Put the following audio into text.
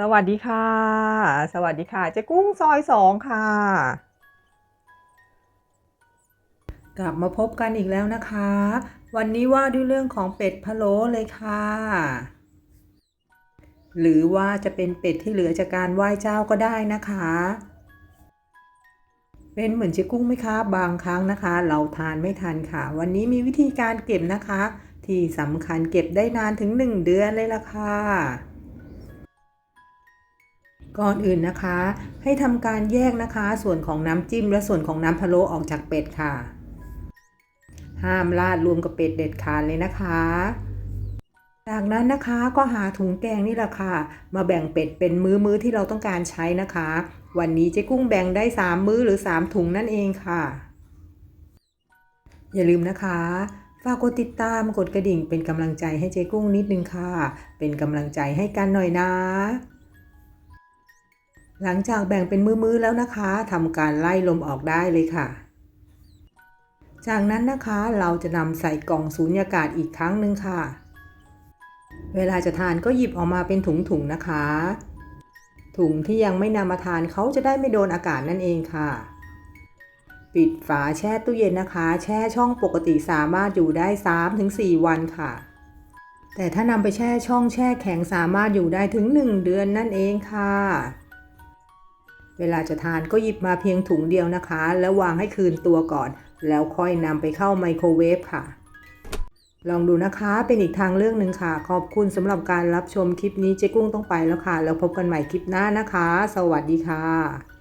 สวัสดีค่ะ สวัสดีค่ะ เจ๊กุ้งซอยสองค่ะ กลับมาพบกันอีกแล้วนะคะ วันนี้ว่าด้วยเรื่องของเป็ดพะโล้เลยค่ะ หรือว่าจะเป็นเป็ดที่เหลือจากการไหว้เจ้าก็ได้นะคะ เป็นเหมือนเจ๊กุ้งไหมคะ บางครั้งนะคะ เราทานไม่ทันค่ะ วันนี้มีวิธีการเก็บนะคะ ที่สำคัญเก็บได้นานถึง 1 เดือนเลยล่ะค่ะ ก่อนอื่นนะคะ ให้ทำการแยกนะคะ ส่วนของน้ำจิ้มและส่วนของน้ำพะโล้ออกจากเป็ดค่ะ ห้ามราดรวมกับเป็ดเด็ดขาดเลยนะคะ จากนั้นนะคะก็หาถุงแกงนี่แหละค่ะ มาแบ่งเป็ดเป็นมื้อๆที่เราต้องการใช้นะคะ วันนี้เจ๊กุ้งแบ่งได้ 3 มื้อหรือ 3 ถุงนั่นเองค่ะ อย่าลืมนะคะฝากกดติดตามกดกระดิ่งเป็นกำลังใจให้เจ๊กุ้งนิดนึงค่ะ เป็นกำลังใจให้กันหน่อยนะ หลังจากแบ่งเป็นมือๆแล้วนะคะทำการไล่ลมออกได้เลยค่ะ จากนั้นนะคะเราจะนำใส่กล่องสูญญากาศอีกครั้งหนึ่งค่ะ เวลาจะทานก็หยิบออกมาเป็นถุงๆนะคะ ถุงที่ยังไม่นำมาทานเขาจะได้ไม่โดนอากาศนั่นเองค่ะ ปิดฝาแช่ตู้เย็นนะคะ แช่ช่องปกติสามารถอยู่ได้ 3-4 วันค่ะแต่ถ้านำไปแช่ช่องแช่แข็งสามารถอยู่ได้ถึง 1 เดือนนั่นเองค่ะ เวลาจะทานก็หยิบมาเพียงถุงเดียวนะคะ แล้ววางให้คืนตัวก่อน แล้วค่อยนำไปเข้าไมโครเวฟค่ะ ลองดูนะคะเป็นอีกทางเลือกหนึ่งค่ะ ขอบคุณสำหรับการรับชมคลิปนี้เจ๊กุ้งต้องไปแล้วค่ะ แล้วพบกันใหม่คลิปหน้านะคะ สวัสดีค่ะ